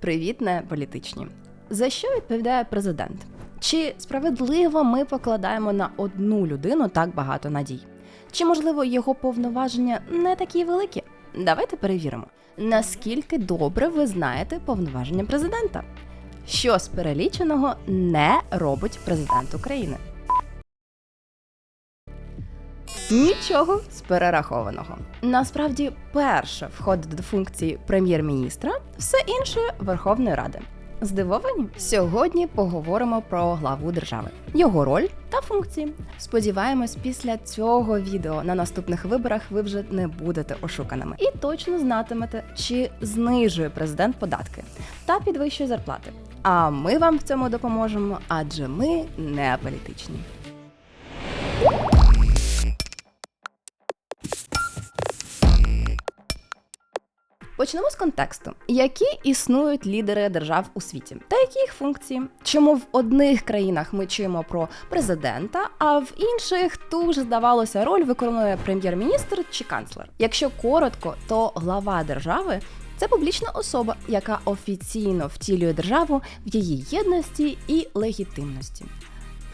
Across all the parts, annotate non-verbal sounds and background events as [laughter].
Привіт, не політичні. За що відповідає президент? Чи справедливо ми покладаємо на одну людину так багато надій? Чи можливо його повноваження не такі великі? Давайте перевіримо, наскільки добре ви знаєте повноваження президента. Що з переліченого не робить президент України? Нічого з перерахованого. Насправді, перше входить до функції прем'єр-міністра, все інше Верховної Ради. Здивовані? Сьогодні поговоримо про главу держави, його роль та функції. Сподіваємось, після цього відео на наступних виборах ви вже не будете ошуканими і точно знатимете, чи знижує президент податки та підвищує зарплати. А ми вам в цьому допоможемо, адже ми не політичні. Почнемо з контексту, які існують лідери держав у світі, та які їх функції, чому в одних країнах ми чуємо про президента, а в інших ту ж здавалося роль виконує прем'єр-міністр чи канцлер. Якщо коротко, то глава держави. Це публічна особа, яка офіційно втілює державу в її єдності і легітимності.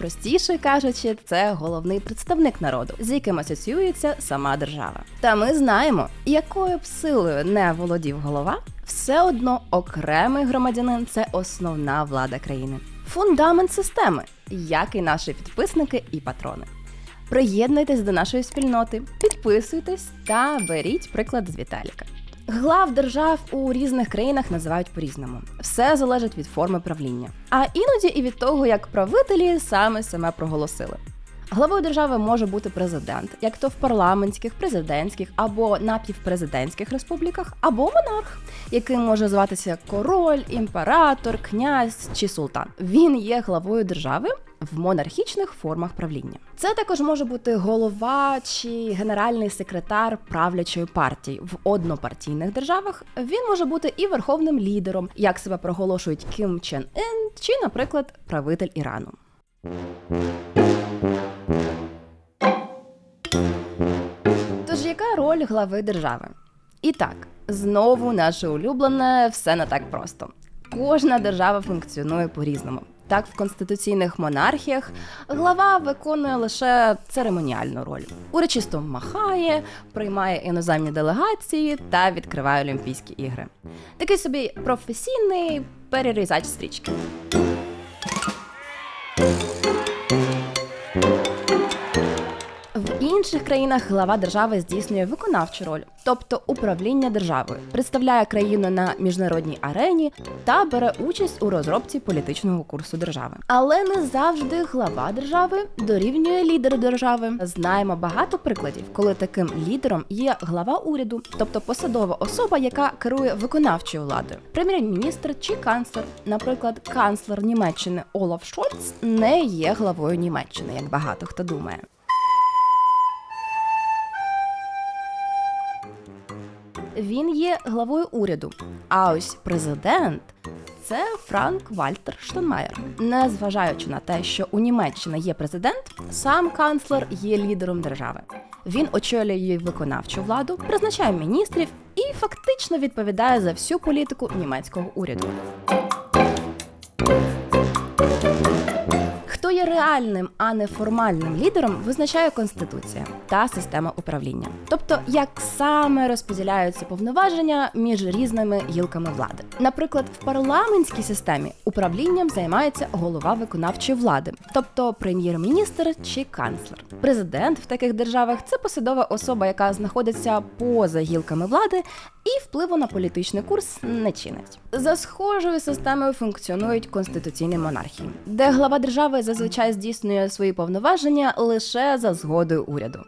Простіше кажучи, це головний представник народу, з яким асоціюється сама держава. Та ми знаємо, якою б силою не володів голова, все одно окремий громадянин це основна влада країни, фундамент системи, як і наші підписники і патрони. Приєднуйтесь до нашої спільноти, підписуйтесь та беріть приклад з Віталіка. Глав держав у різних країнах називають по-різному. Все залежить від форми правління, а іноді і від того, як правителі саме себе проголосили. Главою держави може бути президент, як то в парламентських, президентських або напівпрезидентських республіках, або монарх, який може зватися король, імператор, князь чи султан. Він є главою держави в монархічних формах правління. Це також може бути голова чи генеральний секретар правлячої партії в однопартійних державах. Він може бути і верховним лідером, як себе проголошують Кім Чен Ін, чи, наприклад, правитель Ірану. Яка роль глави держави? І так, знову наше улюблене все не так просто. Кожна держава функціонує по-різному. Так, в конституційних монархіях глава виконує лише церемоніальну роль. Урочисто махає, приймає іноземні делегації та відкриває Олімпійські ігри. Такий собі професійний перерізач стрічки. Інших країнах глава держави здійснює виконавчу роль, тобто управління державою, представляє країну на міжнародній арені та бере участь у розробці політичного курсу держави. Але не завжди глава держави дорівнює лідеру держави. Знаємо багато прикладів, коли таким лідером є глава уряду, тобто посадова особа, яка керує виконавчою владою, прем'єр-міністр чи канцлер. Наприклад, канцлер Німеччини Олаф Шольц не є главою Німеччини, як багато хто думає. Він є главою уряду. А ось президент це Франк Вальтер Штенмаєр. Незважаючи на те, що у Німеччині є президент, сам канцлер є лідером держави. Він очолює виконавчу владу, призначає міністрів і фактично відповідає за всю політику німецького уряду. Реальним, а не формальним лідером, визначає конституція та система управління, тобто як саме розподіляються повноваження між різними гілками влади. Наприклад, в парламентській системі управлінням займається голова виконавчої влади, тобто прем'єр-міністр чи канцлер. Президент в таких державах це посадова особа, яка знаходиться поза гілками влади і впливу на політичний курс не чинить. За схожою системою функціонують конституційні монархії, де глава держави зазвичай здійснює свої повноваження лише за згодою уряду.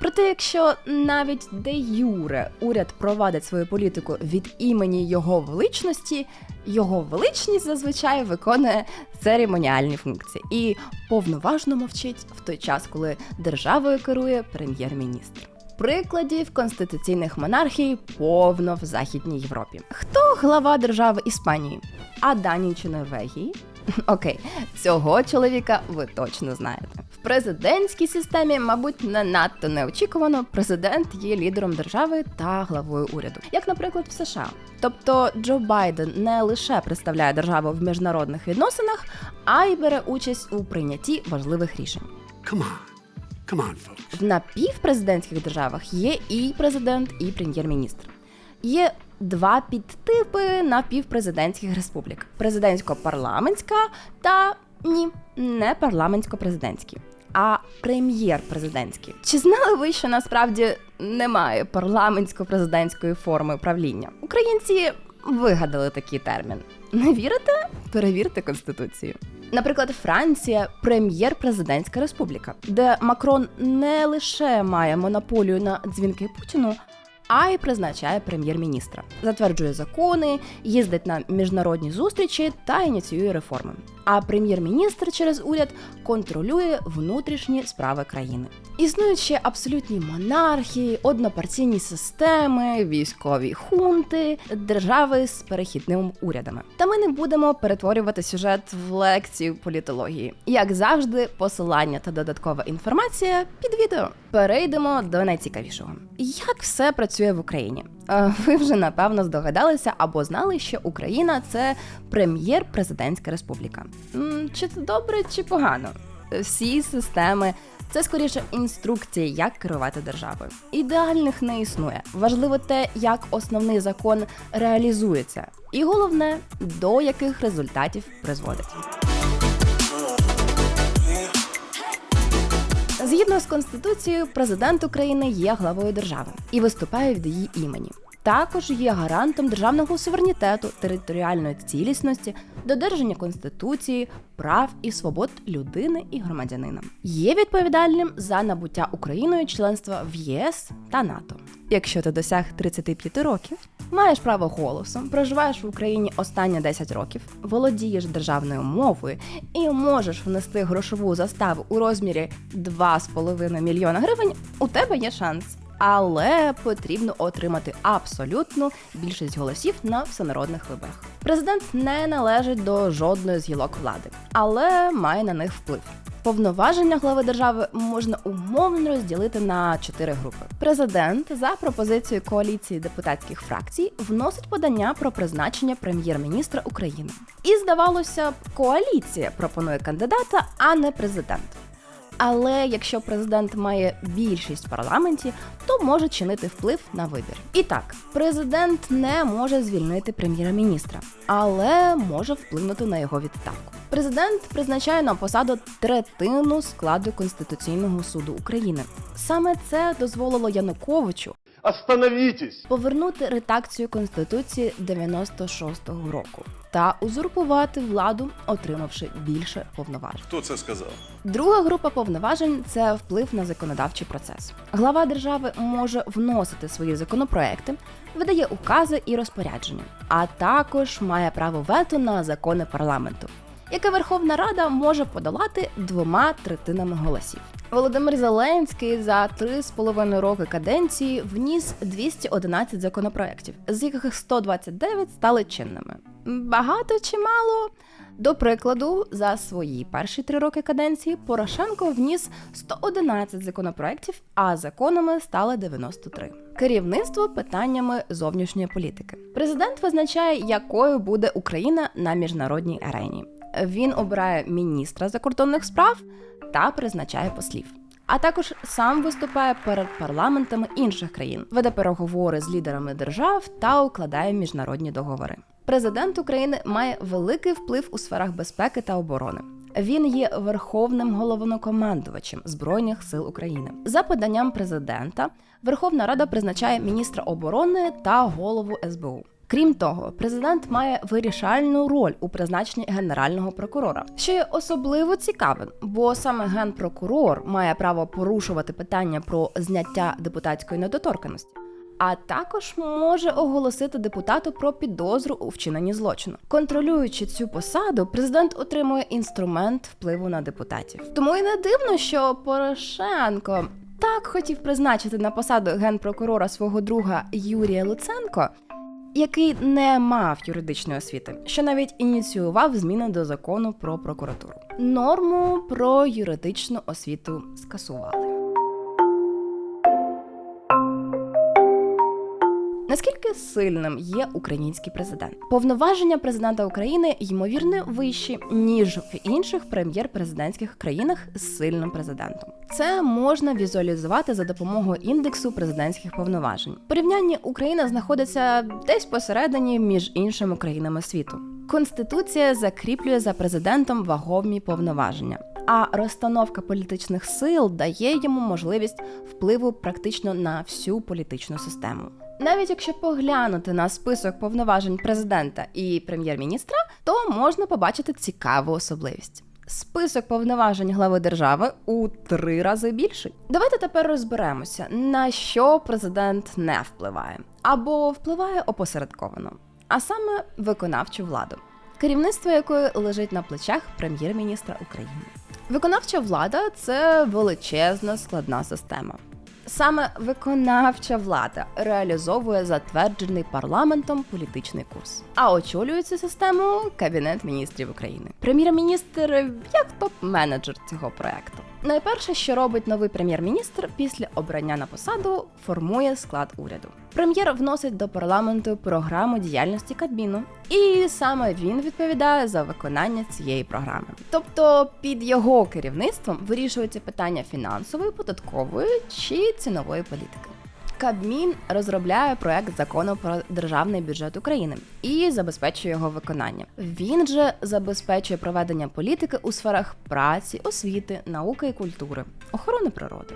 Проте, якщо навіть де юре уряд провадить свою політику від імені його величності, його величність зазвичай виконує церемоніальні функції і повноважно мовчить в той час, коли державою керує прем'єр-міністр. Прикладів конституційних монархій повно в Західній Європі. Хто глава держави Іспанії? А Данії чи Норвегії? [laughs] Окей, цього чоловіка ви точно знаєте. В президентській системі, мабуть, не надто неочікувано, президент є лідером держави та главою уряду, як, наприклад, в США. Тобто Джо Байден не лише представляє державу в міжнародних відносинах, а й бере участь у прийнятті важливих рішень. Come on. Come on, folks. В напівпрезидентських державах є і президент, і прем'єр-міністр. Є два підтипи напівпрезидентських республік: президентсько-парламентська та ні, не парламентсько-президентські, а прем'єр-президентські. Чи знали ви, що насправді немає парламентсько-президентської форми правління? Українці вигадали такий термін. Не вірите? Перевірте конституцію. Наприклад, Франція прем'єр-президентська республіка, де Макрон не лише має монополію на дзвінки Путіну, а й призначає прем'єр-міністра, затверджує закони, їздить на міжнародні зустрічі та ініціює реформи. А прем'єр-міністр через уряд контролює внутрішні справи країни. Існують ще абсолютні монархії, однопартійні системи, військові хунти, держави з перехідними урядами. Та ми не будемо перетворювати сюжет в лекцію політології. Як завжди, посилання та додаткова інформація під відео. Перейдемо до найцікавішого. Як все працює в Україні? Е, Ви вже напевно здогадалися або знали, що Україна це прем'єр-президентська республіка. Чи це добре, чи погано? Всі системи це скоріше інструкції, як керувати державою. Ідеальних не існує. Важливо те, як основний закон реалізується, і головне, до яких результатів призводить. Згідно з конституцією, президент України є главою держави і виступає від її імені. Також є гарантом державного суверенітету, територіальної цілісності, додержання конституції, прав і свобод людини і громадянина. Є відповідальним за набуття Україною членства в ЄС та НАТО. Якщо ти досяг 35 років, маєш право голосу, проживаєш в Україні останні 10 років, володієш державною мовою і можеш внести грошову заставу у розмірі 2,5 мільйона гривень, у тебе є шанс. Але потрібно отримати абсолютну більшість голосів на всенародних виборах. Президент не належить до жодної з гілок влади, але має на них вплив. Повноваження глави держави можна умовно розділити на чотири групи. Президент за пропозицією коаліції депутатських фракцій вносить подання про призначення прем'єр-міністра України. І здавалося б, коаліція пропонує кандидата, а не президент. Але якщо президент має більшість в парламенті, то може чинити вплив на вибір. І так, президент не може звільнити прем'єр-міністра, але може вплинути на його відставку. Президент призначає на посаду третину складу Конституційного суду України. Саме це дозволило Януковичу Остановитесь! повернути редакцію Конституції 96-го року та узурпувати владу, отримавши більше повноважень. Хто це сказав? Друга група повноважень це вплив на законодавчий процес. Глава держави може вносити свої законопроекти, видає укази і розпорядження, а також має право вето на закони парламенту, яке Верховна Рада може подолати двома третинами голосів. Володимир Зеленський за три з половиною роки каденції вніс 211 законопроєктів, з яких 129 стали чинними. Багато чи мало? До прикладу, за свої перші три роки каденції Порошенко вніс 111 законопроєктів, а законами стали 93. Керівництво питаннями зовнішньої політики. Президент визначає, якою буде Україна на міжнародній арені. Він обирає міністра закордонних справ та призначає послів. А також сам виступає перед парламентами інших країн, веде переговори з лідерами держав та укладає міжнародні договори. Президент України має великий вплив у сферах безпеки та оборони. Він є верховним головнокомандувачем збройних сил України. За поданням президента, Верховна Рада призначає міністра оборони та голову СБУ. Крім того, президент має вирішальну роль у призначенні генерального прокурора, що є особливо цікавим, бо саме генпрокурор має право порушувати питання про зняття депутатської недоторканості. А також може оголосити депутату про підозру у вчиненні злочину. Контролюючи цю посаду, президент отримує інструмент впливу на депутатів. Тому і не дивно, що Порошенко так хотів призначити на посаду генпрокурора свого друга Юрія Луценко, який не мав юридичної освіти, що навіть ініціював зміни до закону про прокуратуру. Норму про юридичну освіту скасували. Наскільки сильним є український президент? Повноваження президента України ймовірно вищі ніж в інших прем'єр-президентських країнах з сильним президентом. Це можна візуалізувати за допомогою індексу президентських повноважень. В порівнянні Україна знаходиться десь посередині між іншими країнами світу. Конституція закріплює за президентом вагомі повноваження. А розстановка політичних сил дає йому можливість впливу практично на всю політичну систему. Навіть якщо поглянути на список повноважень президента і прем'єр-міністра, то можна побачити цікаву особливість. Список повноважень глави держави у три рази більший. Давайте тепер розберемося, на що президент не впливає або впливає опосередковано, а саме виконавчу владу, керівництво якої лежить на плечах прем'єр-міністра України. Виконавча влада це величезна складна система. Саме виконавча влада реалізовує затверджений парламентом політичний курс, а очолює цю систему Кабінет міністрів України. Прем'єр-міністр як топ-менеджер цього проекту. Найперше, що робить новий прем'єр-міністр після обрання на посаду, формує склад уряду. Прем'єр вносить до парламенту програму діяльності Кабміну, і саме він відповідає за виконання цієї програми. Тобто під його керівництвом вирішуються питання фінансової, податкової чи цінової політики. Кабмін розробляє проект закону про державний бюджет України і забезпечує його виконання. Він же забезпечує проведення політики у сферах праці, освіти, науки і культури, охорони природи.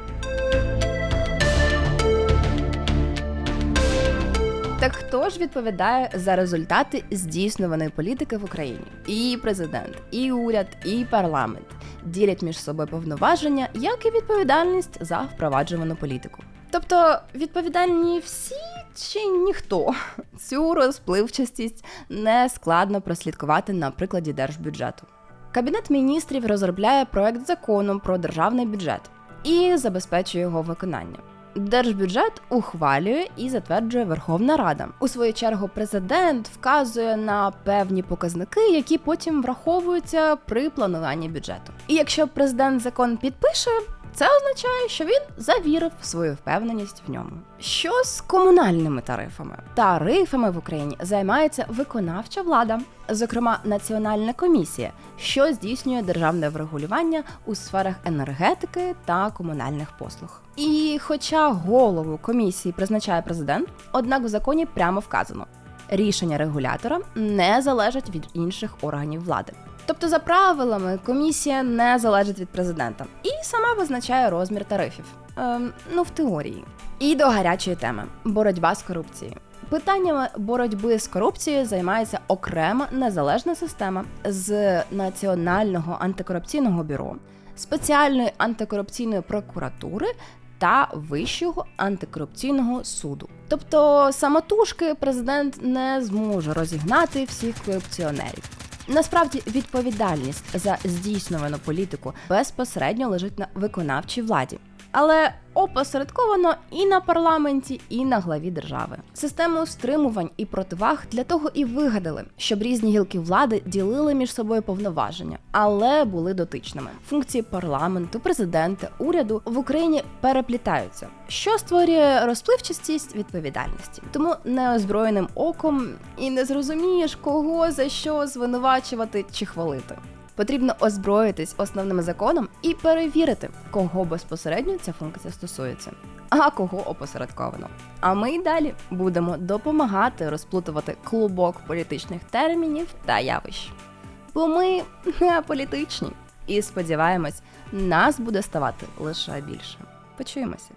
Так хто ж відповідає за результати здійснюваної політики в Україні? І президент, і уряд, і парламент ділять між собою повноваження, як і відповідальність за впроваджувану політику. Тобто відповідальні всі чи ніхто цю розпливчастість не складно прослідкувати на прикладі держбюджету. Кабінет міністрів розробляє проект закону про державний бюджет і забезпечує його виконання. Держбюджет ухвалює і затверджує Верховна Рада. У свою чергу, президент вказує на певні показники, які потім враховуються при плануванні бюджету. І якщо президент закон підпише, це означає, що він завірив свою впевненість в ньому. Що з комунальними тарифами? Тарифами в Україні займається виконавча влада, зокрема Національна комісія, що здійснює державне врегулювання у сферах енергетики та комунальних послуг. І хоча голову комісії призначає президент, однак в законі прямо вказано. Рішення регулятора не залежать від інших органів влади. Тобто, за правилами, комісія не залежить від президента і сама визначає розмір тарифів. Ем, ну, в теорії. І до гарячої теми боротьба з корупцією. Питаннями боротьби з корупцією займається окрема незалежна система з Національного антикорупційного бюро, спеціальної антикорупційної прокуратури та Вищого антикорупційного суду. Тобто самотужки президент не зможе розігнати всіх корупціонерів. Насправді відповідальність за здійснювану політику безпосередньо лежить на виконавчій владі, але опосередковано і на парламенті, і на главі держави. Систему стримувань і противаг для того і вигадали, щоб різні гілки влади ділили між собою повноваження, але були дотичними. Функції парламенту, президента, уряду в Україні переплітаються, що створює розпливчастість відповідальності. Тому неозброєним оком і не зрозумієш, кого за що звинувачувати чи хвалити. Потрібно озброїтись основним законом і перевірити, кого безпосередньо ця функція стосується, а кого опосередковано. А ми й далі будемо допомагати розплутувати клубок політичних термінів та явищ. Бо ми не політичні і сподіваємось, нас буде ставати лише більше. Почуємося.